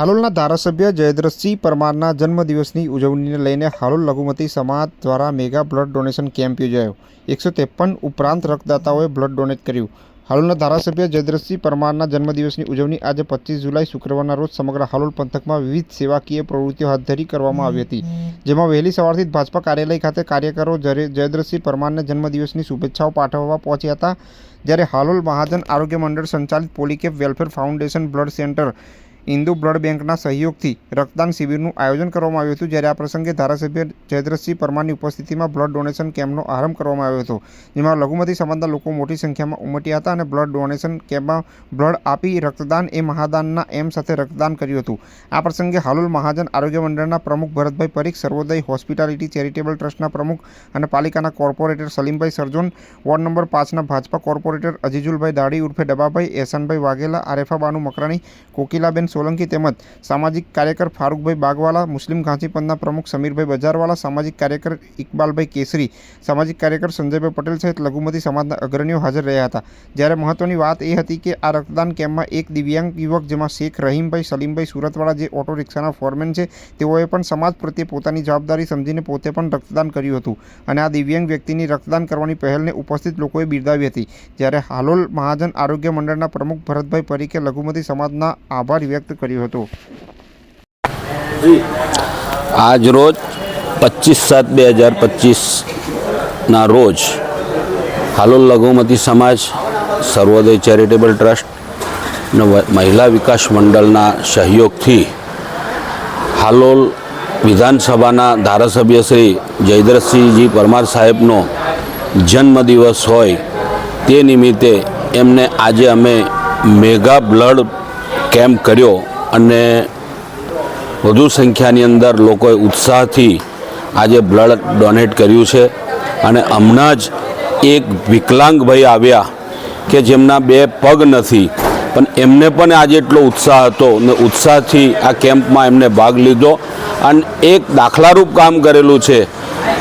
હાલોલના ધારાસભ્ય જયદ્રથસિંહ પરમારના જન્મદિવસની ઉજવણીને લઈને હાલોલ લઘુમતી સમાજ દ્વારા મેગા બ્લડ ડોનેશન કેમ્પ યોજાયો. એકસો ત્રેપન ઉપરાંત રક્તદાતાઓએ બ્લડ ડોનેટ કર્યું. હાલોલના ધારાસભ્ય જયદ્રથસિંહ પરમારના જન્મદિવસની ઉજવણી આજે પચીસ જુલાઈ શુક્રવારના રોજ સમગ્ર હાલોલ પંથકમાં વિવિધ સેવાકીય પ્રવૃત્તિઓ હાથ ધરી કરવામાં આવી હતી. જેમાં વહેલી સવારથી જ ભાજપા કાર્યાલય ખાતે કાર્યકરો જયદ્રથસિંહ પરમારને જન્મદિવસની શુભેચ્છાઓ પાઠવવા પહોંચ્યા હતા. જ્યારે હાલોલ મહાજન આરોગ્ય મંડળ સંચાલિત Polycap welfare foundation blood centre Indu blood બેંકના સહયોગથી રક્તદાન શિબિરનું આયોજન કરવામાં આવ્યું હતું. જ્યારે આ પ્રસંગે ધારાસભ્ય જયદ્રથસિંહ પરમારની ઉપસ્થિતિમાં બ્લડ ડોનેશન કેમ્પનો આરંભ કરવામાં આવ્યો હતો, જેમાં લઘુમતી સમાજના લોકો મોટી સંખ્યામાં ઉમટ્યા હતા અને બ્લડ ડોનેશન કેમ્પમાં બ્લડ આપી રક્તદાન એ મહાદાનના એમ સાથે રક્તદાન કર્યું હતું. આ પ્રસંગે હાલોલ મહાજન આરોગ્ય મંડળના પ્રમુખ ભરતભાઈ પરીખ, સર્વોદય હોસ્પિટાલિટી ચેરિટેબલ ટ્રસ્ટના પ્રમુખ અને પાલિકાના corporator Salimbhai Sarjon, ward number પાંચના ભાજપા કોર્પોરેટર અજીજુલભાઈ દાડી ઉર્ફે ડબાભાઈ, એહસાનભાઈ વાઘેલા આરેફાબાનુ મકરાણી, કોકિલાબેન સોલંકી તેમજ સામાજિક કાર્યકર ફારૂકભાઈ બાગવાલા, મુસ્લિમ ઘાંચી પંથના પ્રમુખ સમીરભાઈ બજારવાલા, સામાજિક કાર્યકર ઇકબાલભાઈ કેસરી, સામાજિક કાર્યકર સંજયભાઈ પટેલ સહિત લઘુમતી સમાજના અગ્રણીઓ હાજર રહ્યા હતા. જ્યારે મહત્વની વાત એ હતી કે આ રક્તદાન કેમ્પમાં એક દિવ્યાંગ યુવક જેમાં શેખ રહીમભાઈ, સલીમભાઈ સુરતવાળા જે ઓટો રિક્ષાના ફોરમેન છે, તેઓએ પણ સમાજ પ્રત્યે પોતાની જવાબદારી સમજીને પોતે પણ રક્તદાન કર્યું હતું અને આ દિવ્યાંગ વ્યક્તિની રક્તદાન કરવાની પહેલને ઉપસ્થિત લોકોએ બિરદાવી હતી. જ્યારે હાલોલ મહાજન આરોગ્ય મંડળના પ્રમુખ ભરતભાઈ પરીખે લઘુમતી સમાજના આભાર વ્યક્ત કર્યો હતો. આજ રોજ પચીસ સાત બે હજાર પચીસના રોજ હાલોલ લઘુમતી સમાજ સર્વોદય ચેરિટેબલ ટ્રસ્ટ મહિલા વિકાસ મંડળના સહયોગથી હાલોલ વિધાનસભાના ધારાસભ્ય શ્રી જયદ્રથસિંહજી પરમાર સાહેબનો જન્મદિવસ હોય તે નિમિત્તે એમને આજે અમે મેગા બ્લડ કેમ્પ કર્યો અને વધુ સંખ્યાની અંદર લોકોએ ઉત્સાહથી આજે બ્લડ ડોનેટ કર્યું છે અને હમણાં જ એક વિકલાંગ ભાઈ આવ્યા કે જેમના બે પગ નથી, પણ એમને પણ આજે એટલો ઉત્સાહ હતો ને ઉત્સાહથી આ કેમ્પમાં એમને ભાગ લીધો અને એક દાખલારૂપ કામ કરેલું છે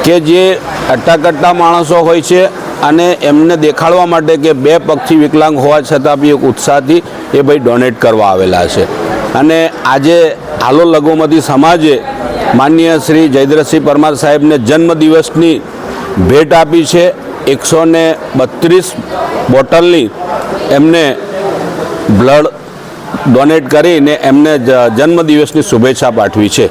કે જે અટાકટ્ટા માણસો હોય છે અને એમને દેખાડવા માટે કે બે પક્ષી વિકલાંગ હોવા છતાં બી એક ઉત્સાહથી એ ભાઈ ડોનેટ કરવા આવેલા છે. અને આજે હાલો લઘુમતી સમાજે માન્ય શ્રી જયદ્રસિંહ પરમાર સાહેબને જન્મદિવસની ભેટ આપી છે. એકસો ને બત્રીસ બોટલની એમને બ્લડ ડોનેટ કરીને એમને જન્મદિવસની શુભેચ્છા પાઠવી છે.